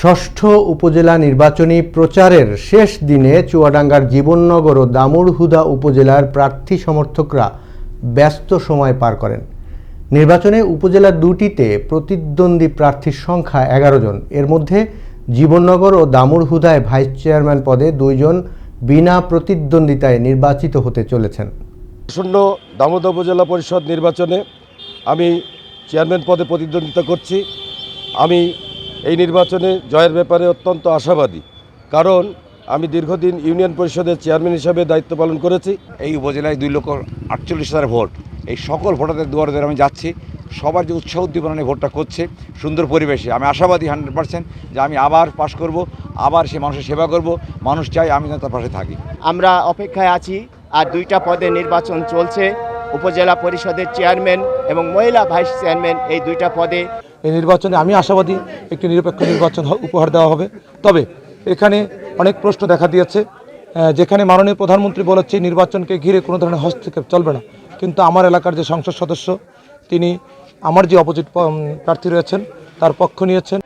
ষষ্ঠ উপজেলা নির্বাচনী প্রচারের শেষ দিনে চুয়াডাঙ্গার জীবননগর ও দামুড়হুদা উপজেলার প্রার্থী সমর্থকরা ব্যস্ত সময় পার করেন। নির্বাচনে উপজেলা দুটিতে প্রতিদ্বন্দ্বী প্রার্থীর সংখ্যা এগারো জন। এর মধ্যে জীবননগর ও দামুড়হুদায় ভাইস চেয়ারম্যান পদে দুইজন বিনা প্রতিদ্বন্দ্বিতায় নির্বাচিত হতে চলেছেন। শূন্য দামোদর উপজেলা পরিষদ নির্বাচনে আমি চেয়ারম্যান পদে প্রতিদ্বন্দ্বিতা করছি। আমি এই নির্বাচনে জয়ের ব্যাপারে অত্যন্ত আশাবাদী। কারণ আমি দীর্ঘদিন ইউনিয়ন পরিষদের চেয়ারম্যান হিসাবে দায়িত্ব পালন করেছি। এই উপজেলায় দুই লক্ষ আটচল্লিশ হাজার ভোট। এই সকল ভোটারদের দুয়ারে দুয়ারে আমি যাচ্ছি। সবার যে উৎসাহ উদ্দীপনা নিয়ে ভোটটা করছে সুন্দর পরিবেশে। আমি আশাবাদী হান্ড্রেড পার্সেন্ট যে আমি আবার পাশ করব আবার সে মানুষের সেবা করব। মানুষ চাই আমি যেন তার পাশে থাকি। আমরা অপেক্ষায় আছি আর দুইটা পদে নির্বাচন চলছে। উপজেলা পরিষদের চেয়ারম্যান এবং মহিলা ভাইস চেয়ারম্যান এই দুইটা পদে। এই নির্বাচনে আমি আশাবাদী একটি নিরপেক্ষ নির্বাচন উপহার দেওয়া হবে। তবে এখানে অনেক প্রশ্ন দেখা দিয়েছে। যেখানে মাননীয় প্রধানমন্ত্রী বলেছে, নির্বাচনকে ঘিরে কোনো ধরনের হস্তক্ষেপ চলবে না। কিন্তু আমার এলাকার যে সংসদ সদস্য, তিনি আমার যে অপোজিট প্রার্থী রয়েছেন, তার পক্ষ নিয়েছেন।